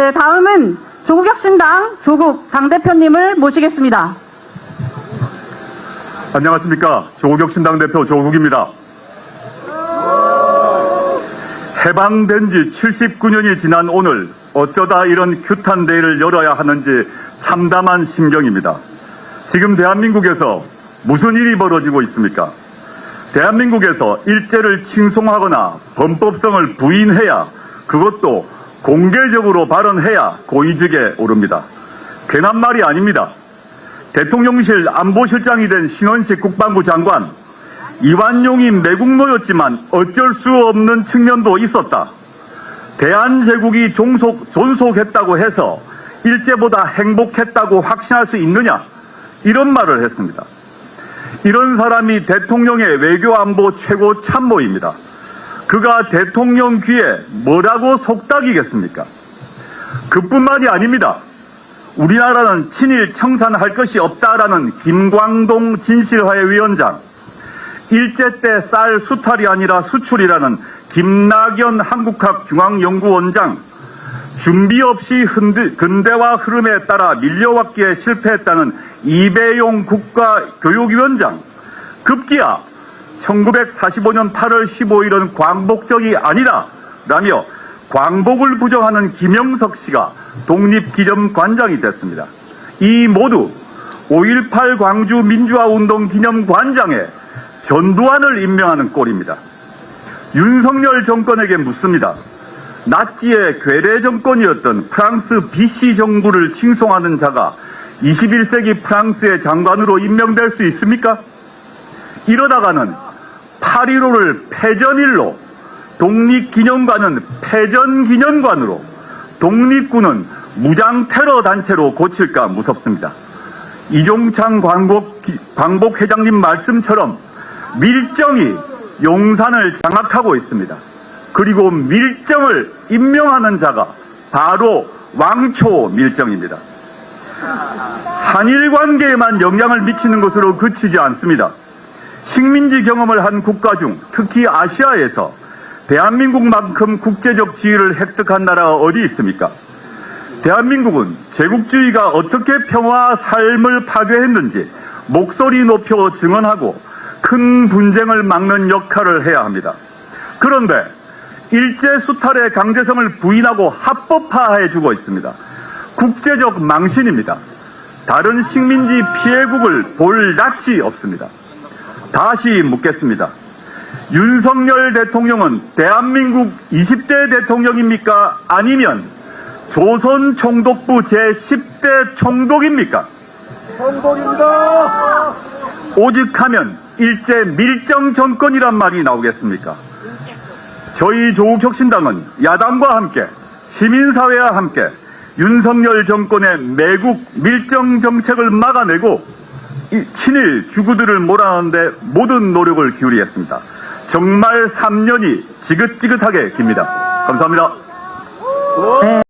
네, 다음은 조국혁신당 조국 당대표님을 모시겠습니다. 안녕하십니까. 조국혁신당 대표 조국입니다. 해방된 지 79년이 지난 오늘 어쩌다 이런 규탄 대회를 열어야 하는지 참담한 심경입니다. 지금 대한민국에서 무슨 일이 벌어지고 있습니까? 대한민국에서 일제를 칭송하거나 범법성을 부인해야 그것도 공개적으로 발언해야 고위직에 오릅니다. 괜한 말이 아닙니다. 대통령실 안보실장이 된 신원식 국방부 장관, 이완용이 매국노였지만 어쩔 수 없는 측면도 있었다. 대한제국이 종속, 존속했다고 해서 일제보다 행복했다고 확신할 수 있느냐? 이런 말을 했습니다. 이런 사람이 대통령의 외교안보 최고 참모입니다. 그가 대통령 귀에 뭐라고 속닥이겠습니까? 그뿐만이 아닙니다. 우리나라는 친일 청산할 것이 없다라는 김광동 진실화해 위원장, 일제 때 쌀 수탈이 아니라 수출이라는 김낙연 한국학 중앙연구원장, 준비 없이 흔들- 근대화 흐름에 따라 밀려왔기에 실패했다는 이배용 국가교육위원장, 급기야 1945년 8월 15일은 광복절이 아니라 라며 광복을 부정하는 김영석 씨가 독립기념관장이 됐습니다. 이 모두 5.18 광주 민주화운동 기념관장에 전두환을 임명하는 꼴입니다. 윤석열 정권에게 묻습니다. 나치의 괴뢰 정권이었던 프랑스 BC 정부를 칭송하는 자가 21세기 프랑스의 장관으로 임명될 수 있습니까? 이러다가는 8.15를 패전일로, 독립기념관은 패전기념관으로, 독립군은 무장테러 단체로 고칠까 무섭습니다. 이종창 광복, 광복 회장님 말씀처럼 밀정이 용산을 장악하고 있습니다. 그리고 밀정을 임명하는 자가 바로 왕초 밀정입니다. 한일 관계에만 영향을 미치는 것으로 그치지 않습니다. 식민지 경험을 한 국가 중 특히 아시아에서 대한민국만큼 국제적 지위를 획득한 나라가 어디 있습니까? 대한민국은 제국주의가 어떻게 평화 삶을 파괴했는지 목소리 높여 증언하고 큰 분쟁을 막는 역할을 해야 합니다. 그런데 일제 수탈의 강제성을 부인하고 합법화해 주고 있습니다. 국제적 망신입니다. 다른 식민지 피해국을 볼 낯이 없습니다. 다시 묻겠습니다. 윤석열 대통령은 대한민국 20대 대통령입니까? 아니면 조선 총독부 제10대 총독입니까? 성공입니다. 오직하면 일제 밀정 정권이란 말이 나오겠습니까? 저희 조국혁신당은 야당과 함께 시민사회와 함께 윤석열 정권의 매국 밀정 정책을 막아내고 이 친일 주구들을 몰아내는데 모든 노력을 기울이겠습니다. 정말 3년이 지긋지긋하게 깁니다. 감사합니다. 네.